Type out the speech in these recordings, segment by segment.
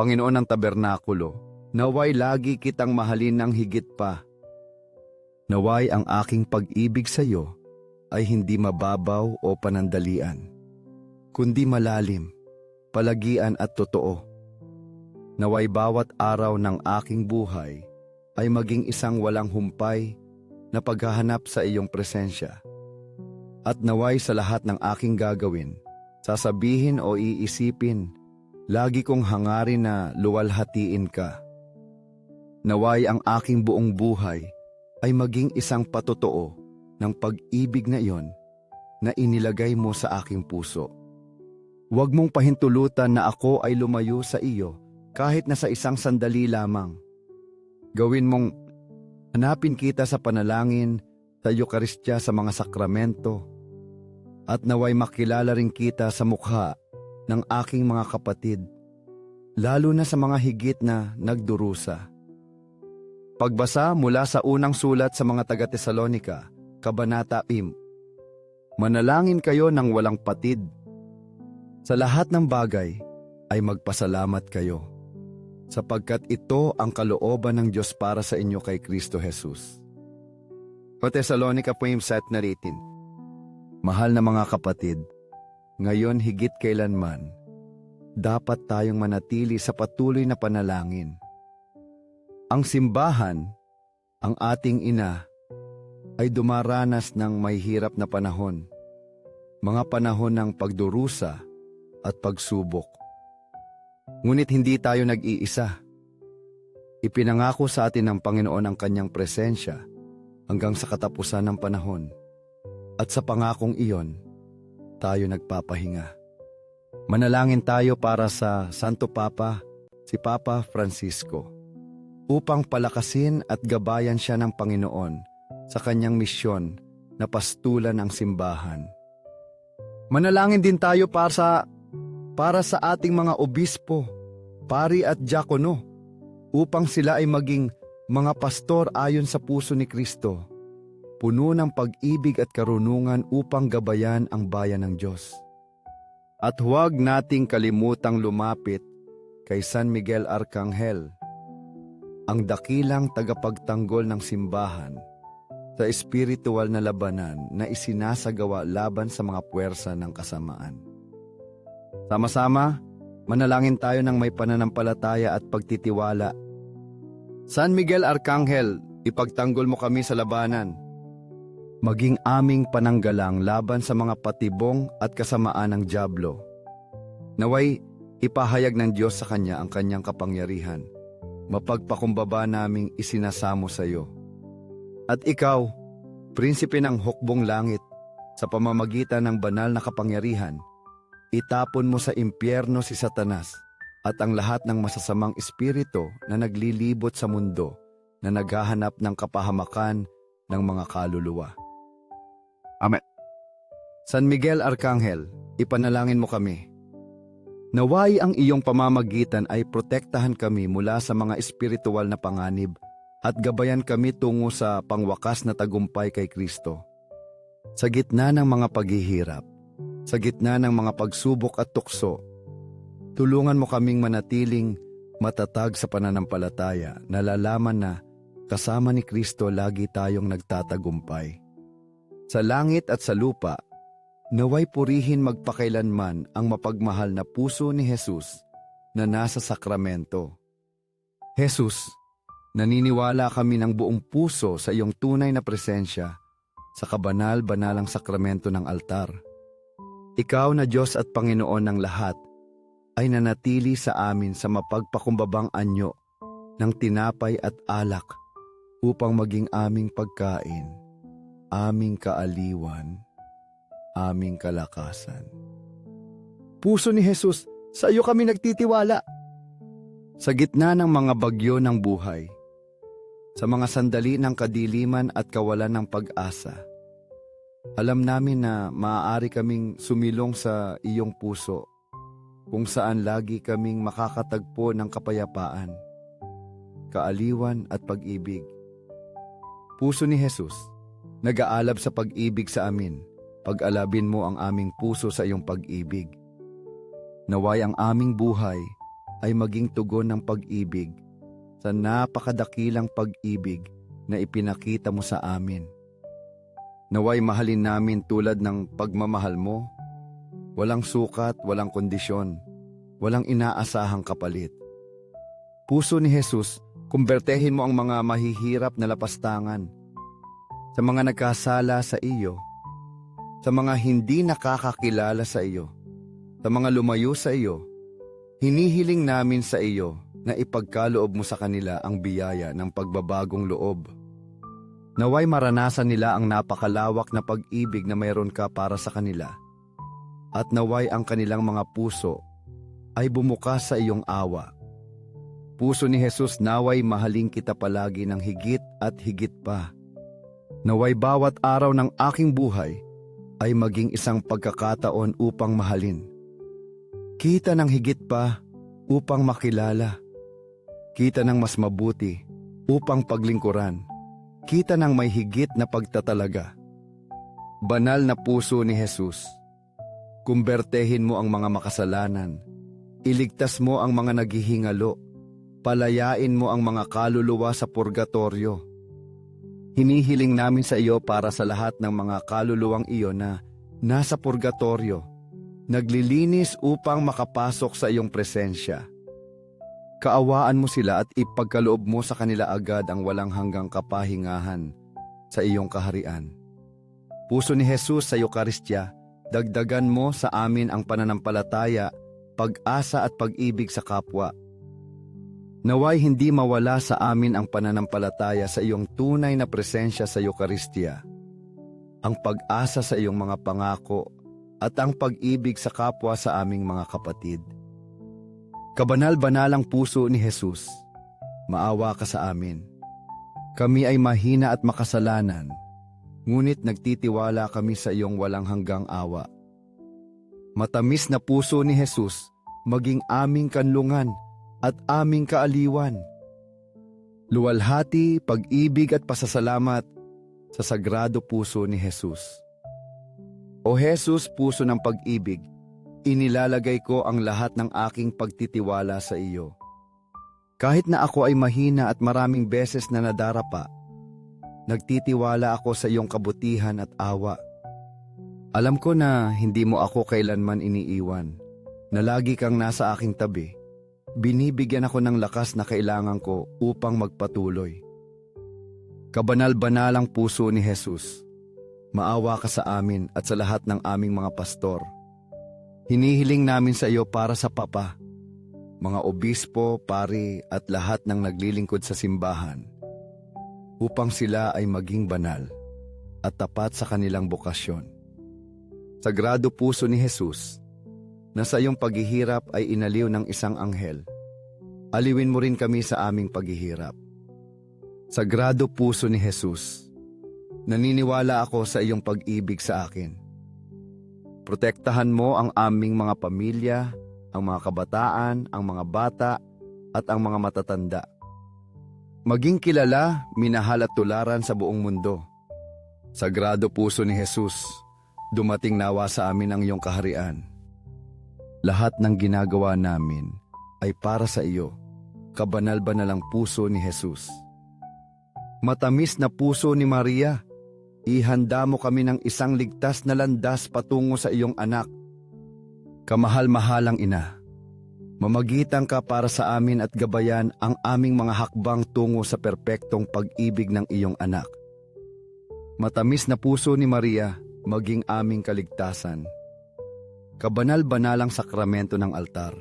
Panginoon ng tabernakulo, naway lagi kitang mahalin ng higit pa. Naway ang aking pag-ibig sa iyo ay hindi mababaw o panandalian, kundi malalim, palagian at totoo. Naway bawat araw ng aking buhay ay maging isang walang humpay na paghahanap sa iyong presensya. At naway sa lahat ng aking gagawin, sasabihin o iisipin, lagi kong hangarin na luwalhatiin ka. Naway ang aking buong buhay ay maging isang patotoo ng pag-ibig na iyon na inilagay mo sa aking puso. Huwag mong pahintulutan na ako ay lumayo sa iyo kahit na sa isang sandali lamang. Gawin mong hanapin kita sa panalangin, sa Eukaristya sa mga sakramento, at naway makilala rin kita sa mukha ng aking mga kapatid, lalo na sa mga higit na nagdurusa. Pagbasa mula sa unang sulat sa mga taga-Tesalonika, Kabanata 5. Manalangin kayo ng walang patid. Sa lahat ng bagay ay magpasalamat kayo, sapagkat ito ang kalooban ng Diyos para sa inyo kay Kristo Jesus. O Tesalonika 5 na ritin. Mahal na mga kapatid, ngayon higit kailanman, dapat tayong manatili sa patuloy na panalangin. Ang simbahan, ang ating ina, ay dumaranas ng may hirap na panahon, mga panahon ng pagdurusa at pagsubok. Ngunit hindi tayo nag-iisa. Ipinangako sa atin ng Panginoon ang kanyang presensya hanggang sa katapusan ng panahon. At sa pangakong iyon, tayo nagpapahinga. Manalangin tayo para sa Santo Papa, si Papa Francisco, upang palakasin at gabayan siya ng Panginoon sa kanyang misyon na pastulan ang simbahan. Manalangin din tayo para sa para sa ating mga obispo, pari at diakono upang sila ay maging mga pastor ayon sa puso ni Kristo, puno ng pag-ibig at karunungan upang gabayan ang bayan ng Diyos. At huwag nating kalimutang lumapit kay San Miguel Arcangel, ang dakilang tagapagtanggol ng simbahan sa espiritual na labanan na isinasagawa laban sa mga puwersa ng kasamaan. Sama-sama, manalangin tayo ng may pananampalataya at pagtitiwala. San Miguel Arcangel, ipagtanggol mo kami sa labanan. Maging aming pananggalang laban sa mga patibong at kasamaan ng Diablo. Naway, ipahayag ng Diyos sa Kanya ang Kanyang kapangyarihan. Mapagpakumbaba naming isinasamo sa iyo. At ikaw, prinsipe ng hukbong langit, sa pamamagitan ng banal na kapangyarihan, itapon mo sa impyerno si Satanas at ang lahat ng masasamang espiritu na naglilibot sa mundo na naghahanap ng kapahamakan ng mga kaluluwa. Amen. San Miguel Arcangel, ipanalangin mo kami. Naway ang iyong pamamagitan ay protektahan kami mula sa mga espiritual na panganib at gabayan kami tungo sa pangwakas na tagumpay kay Kristo. Sa gitna ng mga paghihirap, sa gitna ng mga pagsubok at tukso, tulungan mo kaming manatiling matatag sa pananampalataya, nalalaman na kasama ni Kristo lagi tayong nagtatagumpay. Sa langit at sa lupa, naway purihin magpakailanman ang mapagmahal na puso ni Jesus na nasa sakramento. Jesus, naniniwala kami ng buong puso sa iyong tunay na presensya sa kabanal-banalang sakramento ng altar. Ikaw na Diyos at Panginoon ng lahat, ay nanatili sa amin sa mapagpakumbabang anyo ng tinapay at alak upang maging aming pagkain, aming kaaliwan, aming kalakasan. Puso ni Jesus, sa iyo kami nagtitiwala. Sa gitna ng mga bagyo ng buhay, sa mga sandali ng kadiliman at kawalan ng pag-asa. Alam namin na maaari kaming sumilong sa iyong puso kung saan lagi kaming makakatagpo ng kapayapaan, kaaliwan at pag-ibig. Puso ni Jesus, nag-aalab sa pag-ibig sa amin, pag-alabin mo ang aming puso sa iyong pag-ibig. Naway ang aming buhay ay maging tugon ng pag-ibig sa napakadakilang pag-ibig na ipinakita mo sa amin. Naway mahalin namin tulad ng pagmamahal mo, walang sukat, walang kondisyon, walang inaasahang kapalit. Puso ni Jesus, kumbertehin mo ang mga mahihirap na lapastangan, sa mga nagkasala sa iyo, sa mga hindi nakakakilala sa iyo, sa mga lumayo sa iyo, hinihiling namin sa iyo na ipagkaloob mo sa kanila ang biyaya ng pagbabagong loob. Naway maranasan nila ang napakalawak na pag-ibig na mayroon ka para sa kanila. At naway ang kanilang mga puso ay bumukas sa iyong awa. Puso ni Jesus naway mahaling kita palagi ng higit at higit pa. Naway bawat araw ng aking buhay ay maging isang pagkakataon upang mahalin. Kita ng higit pa upang makilala. Kita ng mas mabuti upang paglingkuran. Kita ng may higit na pagtatalaga. Banal na puso ni Jesus. Kumbertehin mo ang mga makasalanan. Iligtas mo ang mga naghihingalo. Palayain mo ang mga kaluluwa sa purgatorio. Hinihiling namin sa iyo para sa lahat ng mga kaluluwang iyo na nasa purgatorio, naglilinis upang makapasok sa iyong presensya. Kaawaan mo sila at ipagkaloob mo sa kanila agad ang walang hanggang kapahingahan sa iyong kaharian. Puso ni Jesus sa Eukaristya, dagdagan mo sa amin ang pananampalataya, pag-asa at pag-ibig sa kapwa. Naway hindi mawala sa amin ang pananampalataya sa iyong tunay na presensya sa Eukaristya, ang pag-asa sa iyong mga pangako at ang pag-ibig sa kapwa sa aming mga kapatid. Kabanal-banalang puso ni Jesus, maawa ka sa amin. Kami ay mahina at makasalanan, ngunit nagtitiwala kami sa iyong walang hanggang awa. Matamis na puso ni Jesus, maging aming kanlungan at aming kaaliwan. Luwalhati, pag-ibig at pasasalamat sa sagrado puso ni Jesus. O Jesus, puso ng pag-ibig, inilalagay ko ang lahat ng aking pagtitiwala sa iyo. Kahit na ako ay mahina at maraming beses na nadarapa, nagtitiwala ako sa iyong kabutihan at awa. Alam ko na hindi mo ako kailanman iniiwan, na lagi kang nasa aking tabi. Binibigyan ako ng lakas na kailangan ko upang magpatuloy. Kabanal-banalang puso ni Jesus, maawa ka sa amin at sa lahat ng aming mga pastor. Hinihiling namin sa iyo para sa Papa, mga obispo, pari at lahat ng naglilingkod sa simbahan upang sila ay maging banal at tapat sa kanilang bokasyon. Sagrado puso ni Jesus, na sa iyong paghihirap ay inaliw ng isang anghel. Aliwin mo rin kami sa aming paghihirap. Sagrado puso ni Jesus, naniniwala ako sa iyong pag-ibig sa akin. Protektahan mo ang aming mga pamilya, ang mga kabataan, ang mga bata, at ang mga matatanda. Maging kilala, minahal at tularan sa buong mundo. Sagrado puso ni Jesus, dumating nawa sa amin ang iyong kaharian. Lahat ng ginagawa namin ay para sa iyo, kabanal-banalang puso ni Jesus. Matamis na puso ni Maria, ihanda mo kami ng isang ligtas na landas patungo sa iyong anak. Kamahal-mahalang ina, mamagitan ka para sa amin at gabayan ang aming mga hakbang tungo sa perpektong pag-ibig ng iyong anak. Matamis na puso ni Maria, maging aming kaligtasan kabanal-banalang sakramento ng altar.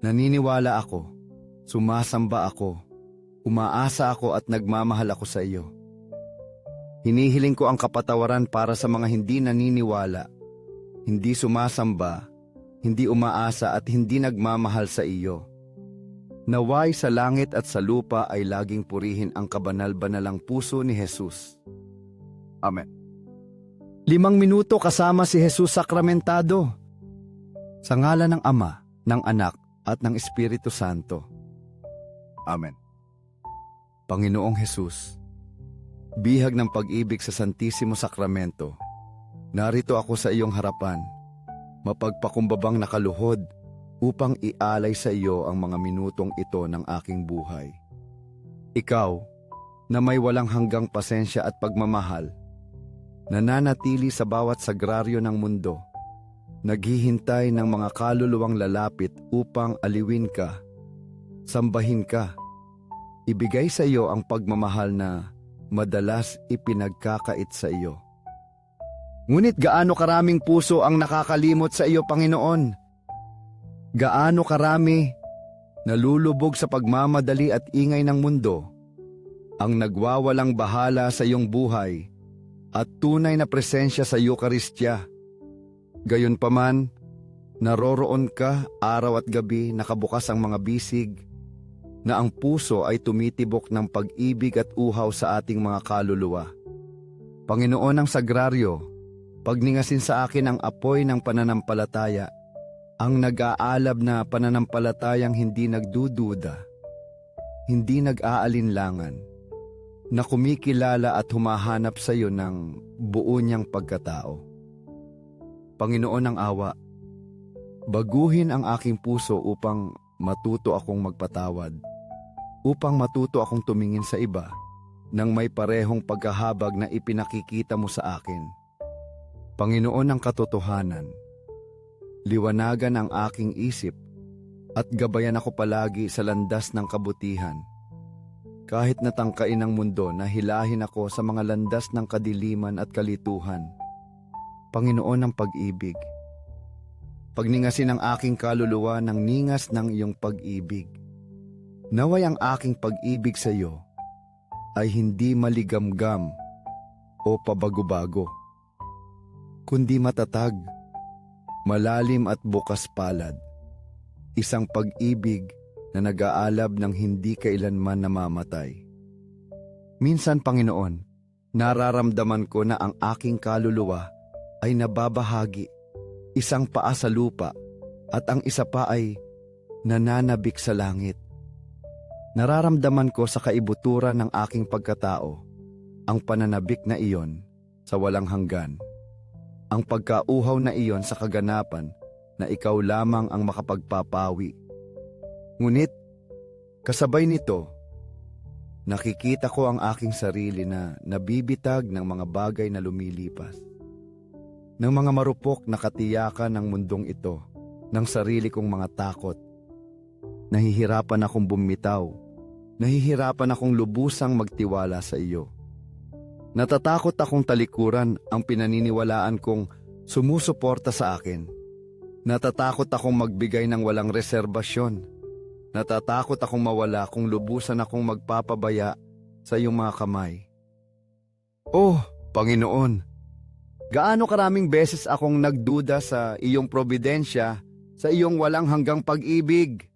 Naniniwala ako, sumasamba ako, umaasa ako at nagmamahal ako sa iyo. Hinihiling ko ang kapatawaran para sa mga hindi naniniwala, hindi sumasamba, hindi umaasa at hindi nagmamahal sa iyo. Naway sa langit at sa lupa ay laging purihin ang kabanal-banalang puso ni Jesus. Amen. Limang minuto kasama si Jesus sakramentado. Sa ngalan ng Ama, ng Anak, at ng Espiritu Santo. Amen. Panginoong Jesus, bihag ng pag-ibig sa Santisimo Sakramento, narito ako sa iyong harapan, mapagpakumbabang nakaluhod, upang ialay sa iyo ang mga minutong ito ng aking buhay. Ikaw, na may walang hanggang pasensya at pagmamahal, nananatili sa bawat sagraryo ng mundo, naghihintay ng mga kaluluwang lalapit upang aliwin ka, sambahin ka, ibigay sa iyo ang pagmamahal na madalas ipinagkakait sa iyo. Ngunit gaano karaming puso ang nakakalimot sa iyo, Panginoon? Gaano karami nalulubog sa pagmamadali at ingay ng mundo ang nagwawalang bahala sa iyong buhay at tunay na presensya sa Eukaristya. Gayunpaman, naroroon ka araw at gabi nakabukas ang mga bisig na ang puso ay tumitibok ng pag-ibig at uhaw sa ating mga kaluluwa. Panginoon ng Sagraryo, pagningasin sa akin ang apoy ng pananampalataya, ang nag-aalab na pananampalatayang hindi nagdududa, hindi nag-aalinlangan, na kumikilala at humahanap sa iyo ng buo niyang pagkatao. Panginoon ng awa, baguhin ang aking puso upang matuto akong magpatawad, upang matuto akong tumingin sa iba nang may parehong pagkahabag na ipinakikita mo sa akin. Panginoon ng katotohanan, liwanagan ang aking isip at gabayan ako palagi sa landas ng kabutihan. Kahit natangkain ng mundo na hilahin ako sa mga landas ng kadiliman at kalituhan. Panginoon ng pag-ibig, pagningasin ang aking kaluluwa ng ningas ng iyong pag-ibig. Naway ang aking pag-ibig sa iyo ay hindi maligamgam o pabago-bago, kundi matatag, malalim at bukas palad. Isang pag-ibig na nag-aalab ng hindi kailanman namamatay. Minsan, Panginoon, nararamdaman ko na ang aking kaluluwa ay nababahagi, isang paa sa lupa, at ang isa pa ay nananabik sa langit. Nararamdaman ko sa kaibuturan ng aking pagkatao ang pananabik na iyon sa walang hanggan. Ang pagkauhaw na iyon sa kaganapan na ikaw lamang ang makapagpapawi. Ngunit, kasabay nito, nakikita ko ang aking sarili na nabibitag ng mga bagay na lumilipas. Ng mga marupok na katiyakan ng mundong ito, ng sarili kong mga takot. Nahihirapan akong bumitaw, nahihirapan akong lubusang magtiwala sa iyo. Natatakot akong talikuran ang pinaniniwalaan kong sumusuporta sa akin. Natatakot akong magbigay ng walang reserbasyon. Natatakot akong mawala kung lubusan akong magpapabaya sa iyong mga kamay. Oh, Panginoon, gaano karaming beses akong nagduda sa iyong probidensya, sa iyong walang hanggang pag-ibig.